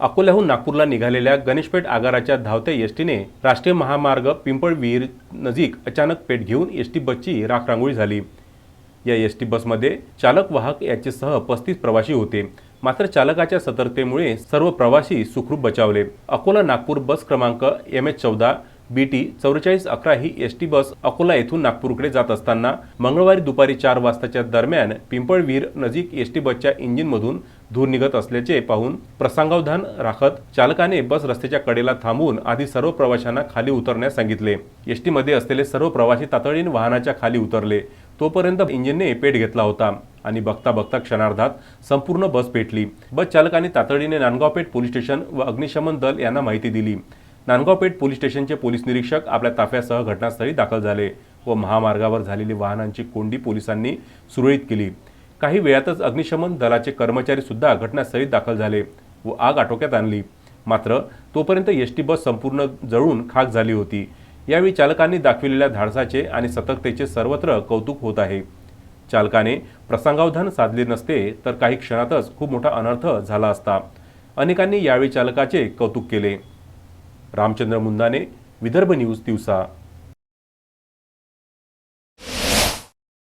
अकोल्याहून नागपूरला निघालेल्या गणेशपेठ आगाराच्या धावत्या एस टीने राष्ट्रीय महामार्ग पिंपळवीर नजीक अचानक पेट घेऊन एस टी बसची राखरांगोळी झाली. या एस टी बसमध्ये चालक वाहक याचेसह पस्तीस प्रवासी होते. मात्र चालकाच्या सतर्कतेमुळे सर्व प्रवासी सुखरूप बचावले. अकोला नागपूर बस क्रमांक एम एच चौदा बी टी चौवेचाळीस अकरा ही एस टी बस अकोला येथून नागपूरकडे जात असताना मंगळवारी दुपारी चार वाजताच्या दरम्यान पिंपळवीर नजीक एस टी बसच्या इंजिनमधून धूर निघत असल्याचे पाहून प्रसंगावधान राखत चालकाने बस रस्त्याच्या कडेला थांबवून आधी सर्व प्रवाशांना खाली उतरण्यास सांगितले. एस टीमध्ये असलेले सर्व प्रवासी तातडीने वाहनाच्या खाली उतरले. तोपर्यंत इंजिनने पेट घेतला होता आणि बघता बघता क्षणार्धात संपूर्ण बस पेटली. बस चालकाने तातडीने नांदगावपेठ पोलीस स्टेशन व अग्निशमन दल यांना माहिती दिली. नांदगावपेठ पोलीस स्टेशनचे पोलीस निरीक्षक आपल्या ताफ्यासह घटनास्थळी दाखल झाले व महामार्गावर झालेली वाहनांची कोंडी पोलिसांनी सुरळीत केली. काही वेळातच अग्निशमन दलाचे कर्मचारी सुद्धा घटनास्थळी दाखल झाले व आग आटोक्यात आणली. मात्र तोपर्यंत एस टी बस संपूर्ण जळून खाक झाली होती. यावेळी चालकांनी दाखविलेल्या धाडसाचे आणि सतर्कतेचे सर्वत्र कौतुक होत आहे. चालकाने प्रसंगावधान साधले नसते तर काही क्षणातच खूप मोठा अनर्थ झाला असता. अनेकांनी यावेळी चालकाचे कौतुक केले. रामचंद्र मुंदाने विदर्भ न्यूज दिवसा